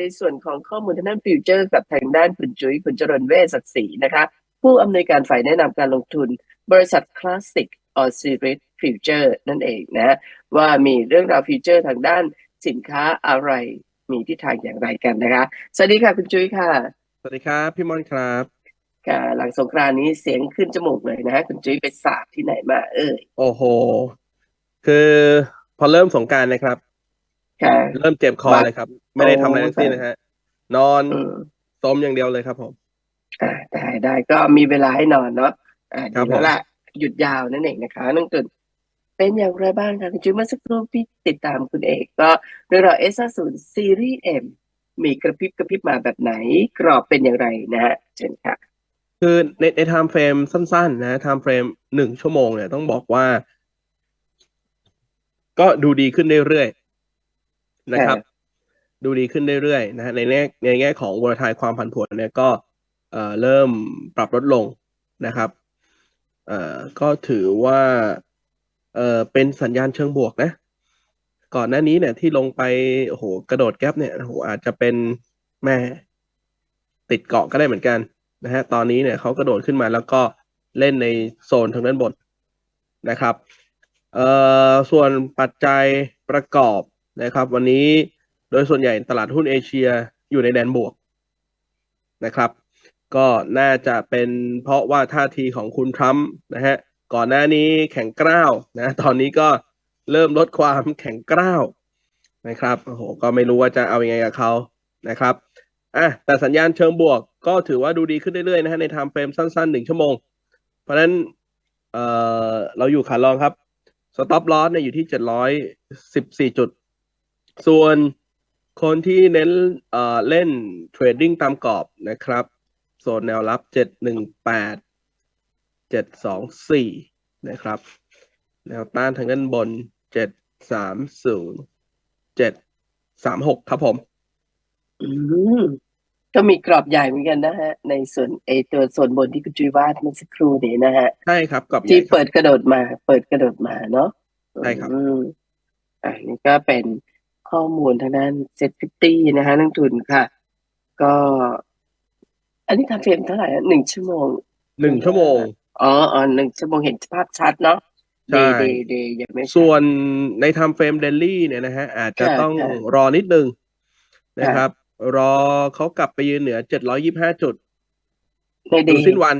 ในส่วนของข้อมูลทางด้านฟิวเจอร์ กับทางด้านคุณจุ้ยคุณเจริญเวชศักดิ์ศรีนะคะ ผู้อำนวยการฝ่ายแนะนำการลงทุน บริษัทคลาสสิกออซิริสฟิวเจอร์นั่นเองนะว่ามีเรื่องราวฟิวเจอร์ทางด้านสินค้าอะไรมีทิศทางอย่างไรกันนะคะ สวัสดีค่ะคุณจุ้ยค่ะ สวัสดีครับพี่มอนครับค่ะหลังสงกรานต์นี้เสียงขึ้นจมูกเลยนะฮะคุณจุ้ยไปสาบที่ไหนมาเอ่ยโอ้โห คือพอเริ่มสงกรารนะครับค่ะ เริ่มเจ็บคอบ้าเลยครับ ไม่ได้ทำอะไรโอ้ทั้งสิ้นนะฮะ นอนอืมสมอย่างเดียวเลยครับผม อ่าได้ได้ก็มีเวลาให้นอนเนาะอ่าครัดีบผมแล้วล่ะหยุดยาวนั่นเองนะคะน้องตุนเป็นอย่างไรบ้างคะคุณจุ้ยเมื่อสักครู่พี่ติดตามคุณเอกก็เรื่องราวเอสศูนย์ซีรีส์เอ็มมีกระพริบกระพริบมาแบบไหน กรอบเป็นอย่างไรนะฮะเช่นค่ะ คือในในไทม์เฟรมสั้น ๆ นะไทม์เฟรมหนึ่งชั่วโมงเนี่ยต้องบอกว่า ก็ดูดีขึ้นเรื่อยๆ นะครับ ดูดีขึ้นเรื่อยๆนะฮะในแง่ในแง่ของวอลทายความผันผวนเนี่ยก็เอ่อเริ่มปรับลดลงนะครับเอ่อก็ถือว่าเอ่อเป็นสัญญาณเชิงบวกนะ ก่อนหน้านี้เนี่ยที่ลงไปโอ้โหกระโดดแก๊ปเนี่ยโอ้โหอาจจะเป็นแม่ติดเกาะก็ได้เหมือนกันนะฮะตอนนี้เนี่ยเขากระโดดขึ้นมาแล้วก็เล่นในโซนทางด้านบนนะครับเอ่อส่วนปัจจัยประกอบ นะครับ วันนี้โดยส่วนใหญ่ตลาดหุ้นเอเชียอยู่ในแดนบวกนะครับ ก็น่าจะเป็นเพราะว่าท่าทีของคุณทรัมป์นะฮะก่อนหน้านี้แข็งกร้าวนะตอนนี้ก็เริ่มลดความแข็งกร้าวนะครับโอ้โหก็ไม่รู้ว่าจะเอาอยัางไงกับเขานะครับอะแต่สัญญาณเชิงบวกก็ถือว่าดูดีขึ้นเรื่อยๆนะฮะในไทม์เฟรมสั้นๆหนึ่งชั่วโมง เพราะฉะนั้นเอ่อเราอยู่ขาลองครับสต็อปลอสเนี่ยอยู่ที่เจ็ดร้อย สิบสี่จุดส่วนคนที่เน้นเอ่อเล่นเทรดดิ้งตามกรอบนะครับ โซนแนวรับเจ็ดหนึ่งแปดเจ็ดสองสี่นะครับ แนวต้านทางด้านบนเจ็ดสามศูนย์เจ็ดสามหกครับผมอืมก็มีกรอบใหญ่เหมือนกันนะฮะ ในส่วนเอตัวส่วนบนที่คุณจุ้ยวาดเมื่อสักครู่นี้นะฮะ ใช่ครับกรอบใหญ่ที่ครับเปิดกระโดดมา เปิดกระโดดมาเนาะใช่ครับอืมอ่านี่ก็เป็น ข้อมูลทางด้านเซ็ตฟิตี้นะฮะนักทุนค่ะ ก็ อันนี้ทำเฟรมเท่าไหร่อะหนึ่งชั่วโมงหนึ่งชั่วโมง อ๋ออ๋อหนึ่งชั่วโมงเห็นภาพชัดเนาะใช่เดย์เดย์ยังไม่ชัดส่วนในไทม์เฟรมเดลี่เนี่ยนะฮะ อาจจะค่ะต้องค่ะรอนิดนึงนะครับ รอเขากลับไปยืนเหนือเจ็ดร้อยี่ห้าจุดในเดดูย์สิ้นวัน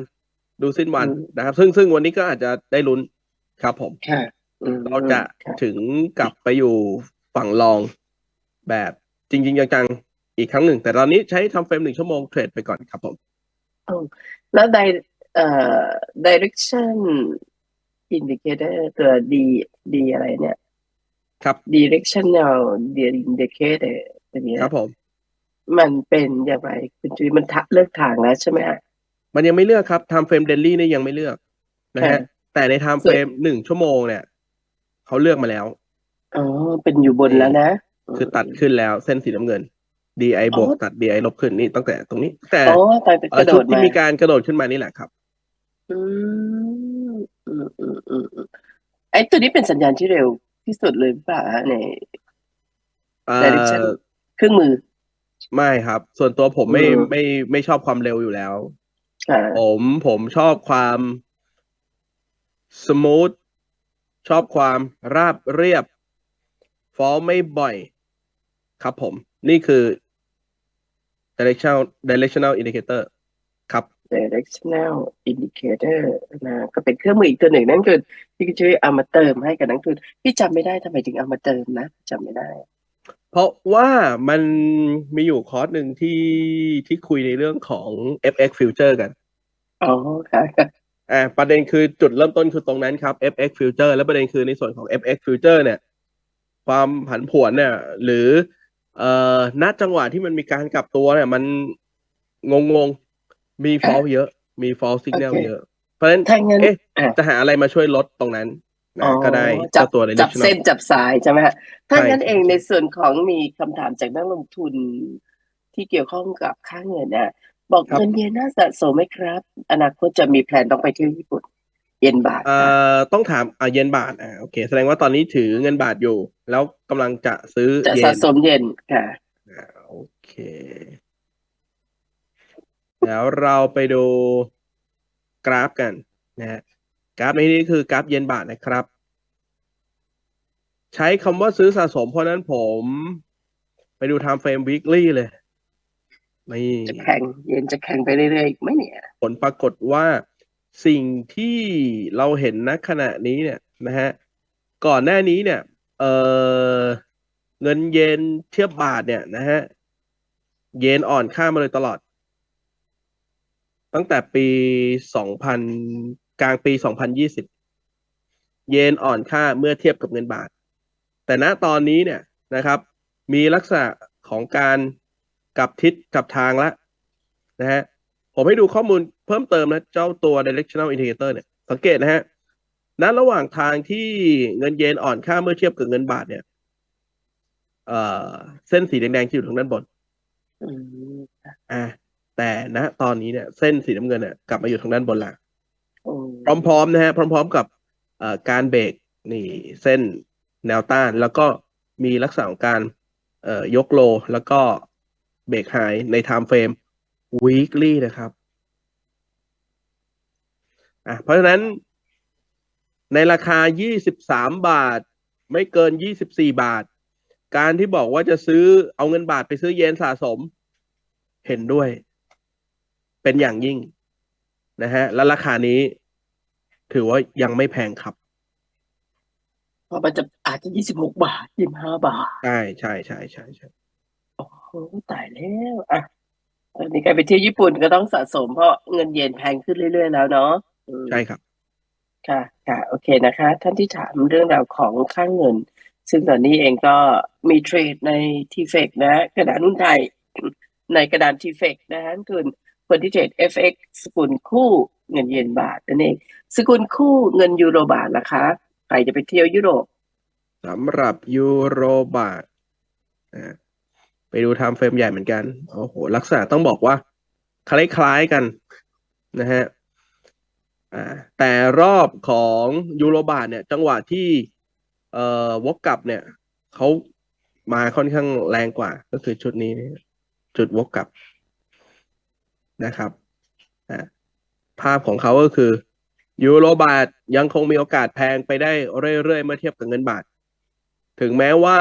ดูสิ้นวันอืมนะครับ ซึ่งซึ่งวันนี้ก็อาจจะได้ลุ้นครับผมค่ะอืมเราจะค่ะถึงกลับไปอยู่ฝั่งรอง แบบจริง ๆ จังๆ อีกครั้งหนึ่ง แต่ตอนนี้ใช้ทำเฟรมหนึ่งชั่วโมงเทรดไปก่อนครับผมแล้วไดเอ่อ direction indicator ตัว D D อะไรเนี่ย ครับ directional indicator ตัวเนี้ยครับผม มันเป็นอย่างไรคุณจุ้ยมันทะเลือกทางแล้วใช่ไหมฮะมันยังไม่เลือกครับทำเฟรมเดลี่นี่ยังไม่เลือกนะค่ะฮะแต่ในไทม์เฟรมหนึ่งชั่วโมงเนี่ยเขาเลือกมาแล้ว อ๋อ เป็นอยู่บนแล้วนะ คือตัดขึ้นแล้วเส้นสีน้ำเงิน DI บวกอ๋อตัด DI ลบขึ้นนี่ตั้งแต่ตรงนี้ แต่อ๋อตอนกเอ่อระโดชุดดที่มามีการกระโดดขึ้นมานี่แหละครับ อืมอืมอืมอืมอืมไอ้ตัวนี้เป็นสัญญาณที่เร็วที่สุดเลยหรือเปล่าฮะในเอ่อ direction เครื่องมือ ไม่ครับ ส่วนตัวผมไม่อืมไม่ไม่ชอบความเร็วอยู่แล้วค่ะผมผมชอบความสมูทชอบความราบเรียบ ฟอลไม่บ่อย ครับผม นี่คือ directional directional indicator ครับ directional indicator นะก็เป็นเครื่องมืออีกตัวหนึ่งนั่นคือที่คุณช่วยเอามาเติมให้กับนักทุนพี่จำไม่ได้ทำไมถึงเอามาเติมนะจำไม่ได้ เพราะว่ามันมีอยู่คอร์สหนึ่งที่ที่คุยในเรื่องของ FX future กันอ๋อค่ะอ่าประเด็นคือจุดเริ่มต้นคือตรงนั้นครับ FX future และประเด็นคือในส่วนของ FX future เนี่ย ความผันผวนเนี่ย หรือ เอ่อณจังหวะที่มันมีการกลับตัวเนี่ย มันงงงๆมี fall เยอะ มี fall signal โอเคเยอะ เพราะฉะนั้นถ้างั้นเอ๊ะอะจะหาอะไรมาช่วยลดตรงนั้นอ๋อนะก็ได้จับเจ้าตัวจับ directional เส้นจับสายใช่ไหมฮะถ้าใช่งั้นใช่เองในส่วนของมีคำถามจากนักลงทุนที่เกี่ยวข้องกับค่าเงินน่ะบอกครับเงินเยนน่าสะสมไหมครับ อนาคตจะมีแผนต้องไปเที่ยวญี่ปุ่น เยนบาทเอ่ค่ะอต้องถามอ่าเยนบาทอ่าโอเค แสดงว่าตอนนี้ถือเงินบาทอยู่ แล้วกำลังจะซื้อจะเยสะนสมเยนค่ะอ่าโอโอเคเดี๋ยวเราไปดูกราฟกันนะฮะกราฟในนี้คือกราฟเยนบาทนะครับ ใช้คำว่าซื้อสะสมเพราะฉะนั้นผม ไปดู time frame weekly เลยนี่จะแข่งเย็นจะแข่งไปเรื่อยๆอีกไหมเนี่ย ผลปรากฏว่า สิ่งที่เราเห็นณขณะนี้เนี่ยนะฮะก่อนหน้านี้เนี่ยเออเงินเยนเทียบบาทเนี่ยนะฮะเยนอ่อนค่ามาเลยตลอด ตั้งแต่ปีสองพันกลางปีสองพันยี่สิบเยนอ่อนค่าเมื่อเทียบกับเงินบาท แต่ณตอนนี้เนี่ยนะครับ มีลักษณะของการกลับทิศกลับทางแล้วนะฮะผมให้ดูข้อมูล เพิ่มเติมนะ เจ้าตัว directional indicator เนี่ย สังเกตนะฮะณระหว่างทางที่เงินเยนอ่อนค่าเมื่อเทียบกับเงินบาทเนี่ยเอ่อเส้นสีแดงๆที่อยู่ทางด้านบนอ่าแต่ณตอนนี้เนี่ย เส้นสีน้ำเงินเนี่ยกลับมาอยู่ทางด้านบนละพร้อมๆนะฮะพร้อม ๆ กับเอ่อการเบรกนี่เส้นแนวต้าน แล้วก็มีลักษณะของการเอ่อยกโล แล้วก็เบรกไฮใน time frame weekly นะครับ อะเพราะฉะนั้น ในราคา 23 บาท ไม่เกิน 24 บาท การที่บอกว่าจะซื้อเอาเงินบาทไปซื้อเยนสะสม เห็นด้วย เป็นอย่างยิ่งนะฮะ และราคานี้ ถือว่ายังไม่แพงครับเพราะมันจะอาจจะยี่สิบหกบาทยี่สิบห้าบาท ใช่ใช่ใช่ใช่ใช่โอ้โหตายแล้วอะอันนี้ใครไปเที่ยวญี่ปุ่นก็ต้องสะสมเพราะเงินเยนแพงขึ้นเรื่อย ๆ แล้วเนาะ อืม ใช่ครับ ค่ะ ค่ะ โอเคนะคะ ท่านที่ถามเรื่องราวของค่างเงิน ซึ่งตอนนี้เองก็มีเทรดในทีเฟกนะ กระดานหุ้นไทย ในกระดานทีเฟกนะฮะคือคนที่เทรด FX สกุลคู่เงินเยนบาทนั่นเอง สกุลคู่เงินยูโรบาทล่ะคะใครจะไปเที่ยวยุโรป สำหรับยูโรบาทนะไปดูไทม์เฟรมใหญ่เหมือนกัน โอ้โห ลักษณะต้องบอกว่า คล้ายๆกันนะฮะ อ่าแต่รอบของยูโรบาทเนี่ย จังหวะที่เอ่อวกกลับเนี่ยเขามาค่อนข้างแรงกว่า ก็คือชุดนี้เนี่ยจุดวกกลับนะครับอ่าภาพของเขาก็คือยูโรบาทยังคงมีโอกาสแพงไปได้เรื่อยๆเมื่อเทียบกับเงินบาท ถึงแม้ว่า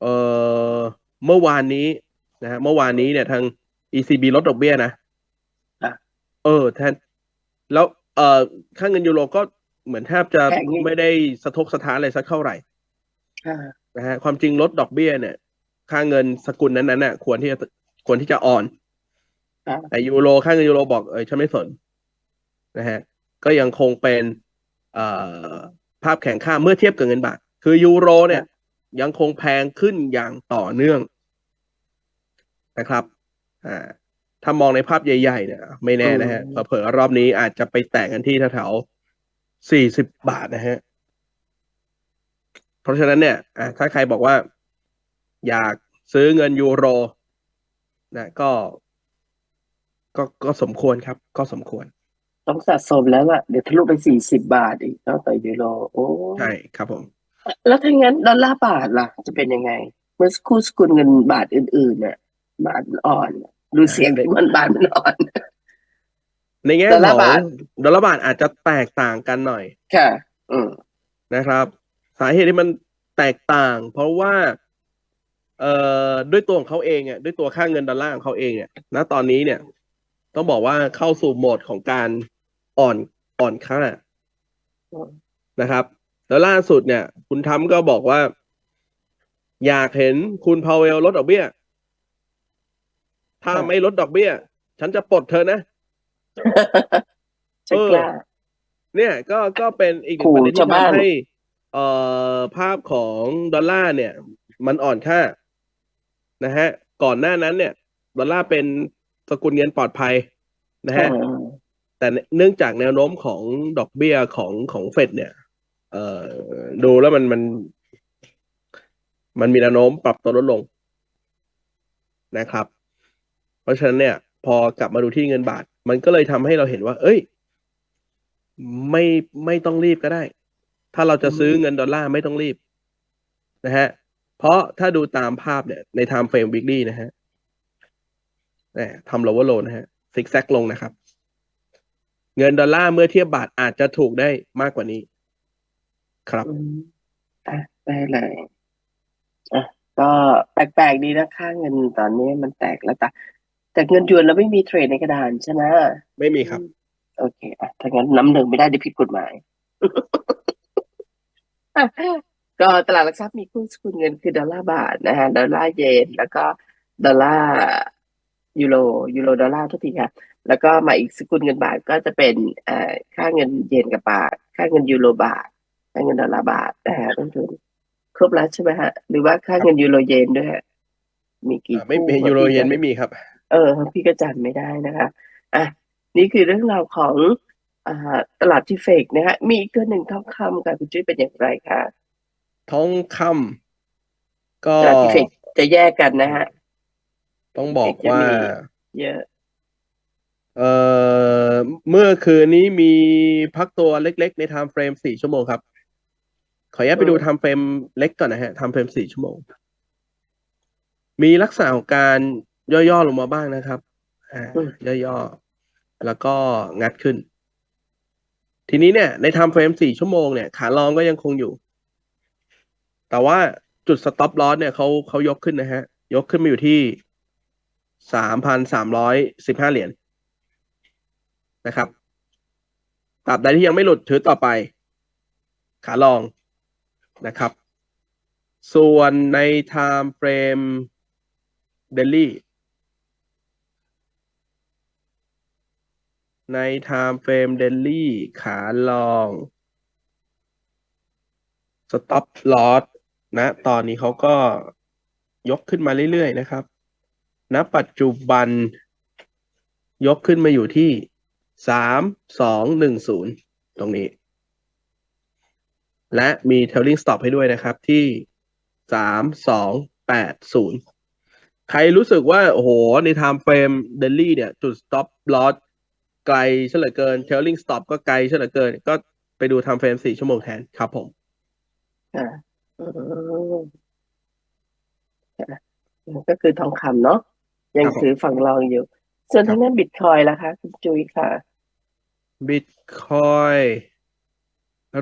เอ่อเมื่อวานนี้นะฮะเมื่อวานนี้เนี่ยทาง ECB ลดดอกเบี้ยนะอะเออแทน แล้วเอ่อค่าเงินยูโรก็เหมือนแทบจะแข็งนี่ไม่ได้สะทกสะท้านอะไรสักเท่าไหร่ค่ะนะฮะความจริงลดดอกเบี้ยเนี่ย ค่าเงินสกุลนั้นๆน่ะควรที่จะควรที่จะอ่อนค่ะแต่ยูโรค่าเงินยูโรบอกเออฉันไม่สนนะฮะก็ยังคงเป็นเอ่อภาพแข็งค่าเมื่อเทียบกับเงินบาท คือยูโรเนี่ย ยังคงแพงขึ้นอย่างต่อเนื่องนะครับอ่า ถ้ามองในภาพใหญ่ๆเนี่ยไม่แน่นะฮะอืมเผลอๆรอบนี้อาจจะไปแตะกันที่แถวๆสี่สิบบาทนะฮะ เพราะฉะนั้นเนี่ยอะถ้าใครบอกว่า อยากซื้อเงินยูโรนะก็ ก็ก็สมควรครับ ก็สมควร ต้องสะสมแล้วอะเดี๋ยวทะลุไปสี่สิบบาทอีกเนาะต่อยูโรโอ้ใช่ครับผม แล้วถ้างั้นดอลลาร์บาทล่ะ จะเป็นยังไง เมื่อสักครู่สกุลเงินบาทอื่นๆเนี่ยบาทมันอ่อน ดูเสียงเลยมันบาทมันอ่อน ในแง่ดอลขลาร์องบาทดอลลาร์บาทอาจจะแตกต่างกันหน่อยค่ะ อืม นะครับ สาเหตุที่มันแตกต่าง เพราะว่า เอ่อด้วยตัวของเขาเองอะด้วยตัวค่าเงินดอลลาร์ของเขาเองเนี่ยณตอนนี้เนี่ย ต้องบอกว่าเข้าสู่โหมดของการอ่อนอ่อนค่าอืม นะครับ แล้วล่าสุดเนี่ย คุณทรัมป์ก็บอกว่า อยากเห็นคุณพาวเวลลดดอกเบี้ย ถ้าไม่ลดดอกเบี้ย ฉันจะปลดเธอนะจะกล้าเนี่ยก็ก็เป็นอีกหนึ่ขู่งประเด็นที่ชาวบ้านทำให้เอ่อภาพของดอลลาร์เนี่ย มันอ่อนค่า นะฮะ ก่อนหน้านั้นเนี่ยดอลลาร์เป็นสกุลเงินปลอดภัยนะฮะอืมแต่เนื่องจากแนวโน้มของดอกเบี้ยของของเฟดเนี่ย เอ่อดูแล้วมันมัน มันมีแนวโน้มปรับตัวลดลงนะครับ เพราะฉะนั้นเนี่ยพอกลับมาดูที่เงินบาท มันก็เลยทำให้เราเห็นว่า เอ้ย ไม่ไม่ต้องรีบก็ได้ ถ้าเราจะซื้อเงินดอลลาร์ไม่ต้องรีบ นะฮะ เพราะถ้าดูตามภาพเนี่ย ใน time frame weekly นะฮะนี่ยทำ lower low นะฮะซิกแซกลงนะครับ เงินดอลลาร์เมื่อเทียบบาทอาจจะถูกได้มากกว่านี้ ครับได้เลยอะก็แปลกๆดีนะค่าเงินตอนนี้มันแตกแล้วแต่ แต่เงินหยวนเราไม่มีเทรดในกระดานใช่ไหมไม่มีครับ โอเคอะถ้างั้นน้ำหนึ่งไม่ได้เดี๋ยวผิดกฎหมายอะก็ตลาดหลักทรัพย์มีคู่สกุลเงินคือดอลลาร์บาทนะฮะดอลลาร์เยน แล้วก็ดอลลาร์ยูโรยูโรดอลลาร์ทุกทีค่ะแล้วก็มาอีกสกุลเงินบาทก็จะเป็นเอ่อค่าเงินเยนกับบาท ค่าเงินยูโรบาท ค่าเงินดอลลาร์บาทนะฮะต้นทุนครบแล้วใช่ไหมฮะ หรือว่าค่าเงินยูโรเยนด้วยฮะมีกี่อ่าไม่คู่มีวะยูโรพี่เยนจำไม่มีครับ เออพี่ก็จำไม่ได้นะคะอะนี่คือเรื่องราวของอ่าตลาดที่เฟกนะฮะมีอีกตัวหนึ่งทองคำกับคุณจุ้ยเป็นอย่างไรคะทองคำก็ตลาดที่เฟกจะแยกกันนะฮะต้องบอกจะว่ามีเยอะเอ่อเมื่อคืนนี้มีพักตัวเล็กๆ ใน time frame สี่ชั่วโมงครับ ขออนุญาตไปดูอืม time frame เล็กก่อนนะฮะ time frame สี่ชั่วโมง มีลักษณะของการ ย่อๆลงมาบ้างนะครับ อ่า ย่อๆ แล้วก็งัดขึ้น ทีนี้เนี่ย ใน time frame สี่ชั่วโมงเนี่ย ขาลองก็ยังคงอยู่ แต่ว่าจุด stop loss เนี่ยเขาเขายกขึ้นนะฮะ ยกขึ้นมาอยู่ที่สามพันสามร้อยสิบห้าเหรียญนะครับตราบใดที่ยังไม่หลุดถือต่อไป ขาลองนะครับ ส่วนใน time frame daily ใน time frame daily ขาลอง stop loss นะตอนนี้เขาก็ยกขึ้นมาเรื่อยๆนะครับณปัจจุบันยกขึ้นมาอยู่ที่สามสองหนึ่งศูนย์ตรงนี้ และมี trailing stop ให้ด้วยนะครับที่สามสองแปดศูนย์ใครรู้สึกว่า โอ้โห ใน time frame daily เนี่ย จุด stop loss ไกลเฉลยเกิน trailing stop ก็ไกลเฉลยเกิน ก็ไปดู time frame สี่ชั่วโมงแทนครับผมค่ะอืมค่ะก็คือทองคำเนาะยังถือฝั่งรองอยู่ ส่วนทางด้านบิตคอยล่ะคะคุณจุ้ยค่ะบิตคอย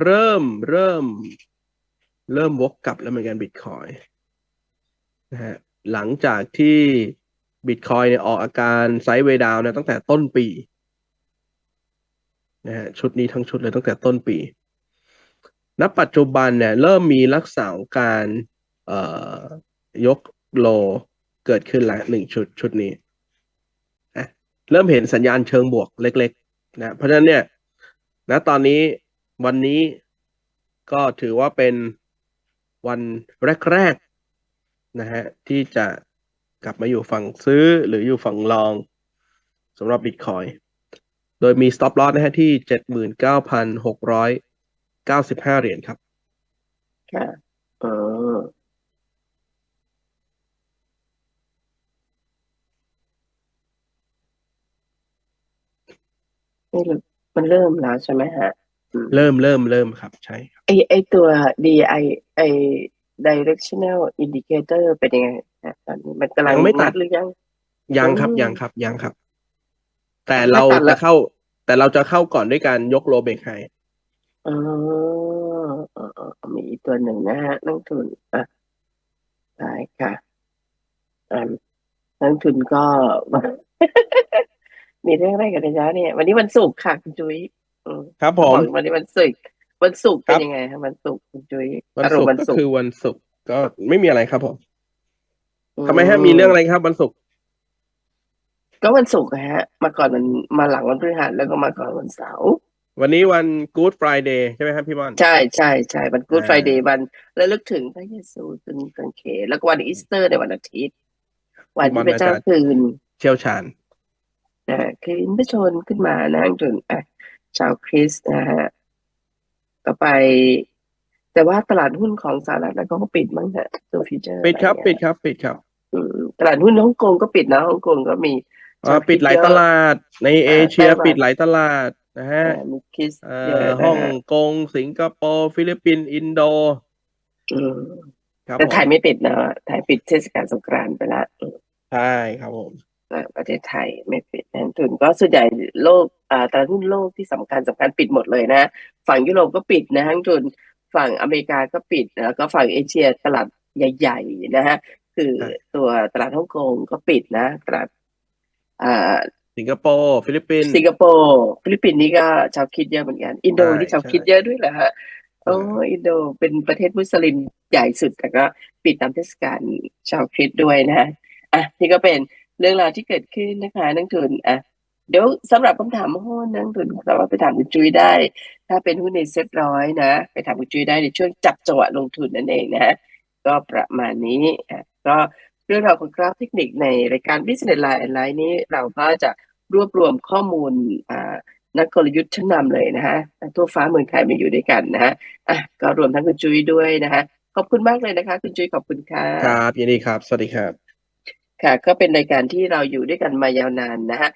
เริ่มเริ่ม เริ่มวกกลับแล้วเหมือนกันบิตคอยนะฮะหลังจากที่บิตคอยเนี่ยออกอาการไซด์เวดาวน์เนี่ยตั้งแต่ต้นปี นะฮะชุดนี้ทั้งชุดเลยตั้งแต่ต้นปี ณ ปัจจุบันเนี่ยเริ่มมีลักษณะการเอ่อยกโลเกิดขึ้นแล้วหนึ่งชุดชุดนี้อะเริ่มเห็นสัญญาณเชิงบวกเล็กๆนะเพราะฉะนั้นเนี่ยณตอนนี้วันนี้ก็ถือว่าเป็นวันแรกๆนะฮะที่จะกลับมาอยู่ฝั่งซื้อหรืออยู่ฝั่งลองสำหรับ Bitcoin โดยมี stop loss นะฮะที่ 79,695 เหรียญครับค่ะเออนี่เลยมันเริ่มแล้วใช่ไหมฮะอืมเริ่มเริ่มเริ่มครับ ใช่ครับไอไอตัว DI ไอ directional indicator เป็นยังไงฮะตอนนี้มันกำลังยังไม่ตัดดหรือยัง ยังครับอืมยังครับยังครับ แต่เราไม่ตัดแล้จะวเข้า แต่เราจะเข้าก่อนด้วยการยกโลเบรกไฮอ๋อเออเออมีอีกตัวหนึ่งนะฮะนักทุนอะได้ค่ะอ่านักทุนก็ มีเรื่องอะไรกันนะจ๊ะเนี่ย วันนี้วันศุกร์ค่ะคุณจุ้ยอืมครับผมบอกวันนี้วันศุกร์วันศุกร์ครัเป็นบยังไงฮะวันศุกร์คุณจุ้ยวันอารศุมกณ์ร์วันก็ศุกคือร์วันศุกร์ก็ไม่มีอะไรครับผมทำไมฮะมีเรื่องอะไรครับวันศุกร์ ก็วันศุกร์อะฮะ มาก่อนมันมาหลังวันพฤหัสแล้วก็มาก่อนวันเสาร์วันนี้วัน Good Friday ใช่ไหมครับพี่บอลใช่ใช่ใช่วันกู๊ดอ่าไฟเดย์วันระลึกถึงพระเยซูถึงกังเขนแล้วก็วันอีสเตอร์ในวันอาทิตย์ วันที่พระเจ้าคืน เชี่ยวชาญอ่าคืนพระชนขึ้นมานะจนอะชาวคริสต์นะฮะก็ไป แต่ว่าตลาดหุ้นของสหรัฐแล้วก็ปิดมั้งฮะตัวฟิวเจอร์ปิดครับอะไปิดครับ ปิดครับอืมตลาดหุ้นฮ่องกงก็ปิดนะฮ่องกงก็มี อ่าปิดหลายตลาดในเอเชียไต้หวันปิดหลายตลาดนะฮะอ่ามีคริสต์เอ่เยออะนะฮ่องฮะกงสิงคโปร์ฟิลิปปินส์อินโดอืมครับแต่ผมไทยไม่ปิดนะไทยปิดเทศกาลสงกรานต์ไปละใช่ครับผมเอ่อประเทศไทยไม่ปิดนักลงทุนก็ส่วนใหญ่โลกอ่าตลาดหุ้นโลกที่สำคัญสำคัญปิดหมดเลยนะ ฝั่งยุโรปก็ปิดนะนักลงทุนฝั่งอเมริกาก็ปิดแล้วก็ฝั่งเอเชียตลาดใหญ่ ๆ นะฮะคือตัวตลาดฮ่องกงก็ปิดนะ ตลาด อ่าสิงคโปร์ฟิลิปปินส์สิงคโปร์ฟิลิปปินส์นี่ก็ชาวคริดเยอะเหมือนกัน อินโดใช่นี่ชาวใช่คริดเยอะด้วยเหรอฮะโอ้อินโดเป็นประเทศมุสลิมใหญ่สุด แต่ก็ปิดตามเทศกาลชาวคริดด้วยนะอะนี่ก็เป็นเรื่องราวที่เกิดขึ้นนะคะนักทุนอะเดี๋ยวสำหรับคำถามหุ้นนักทุนสามารถไปถามคุณจุ้ยได้ ถ้าเป็นหุ้นในเซ็ตร้อยนะ ไปถามคุณจุ้ยได้ในช่วงจับจังหวะลงทุนนั่นเองนะฮะก็ประมาณนี้อะก็ เรื่องราวของกราฟเทคนิคในรายการ Business Line ไลน์นี้เราก็จะรวบรวมข้อมูลอ่านักกลยุทธ์ชั้นนำเลยนะฮะทั่วฟ้าเมืองไทยมาอยู่ด้วยกันนะฮะอะก็รวมทั้งคุณจุ้ยด้วยนะฮะขอบคุณมากเลยนะคะ คุณจุ้ยขอบคุณค่ะครับยินดีครับ สวัสดีครับ ค่ะ ก็เป็นรายการที่เราอยู่ด้วยกันมายาวนานนะฮะ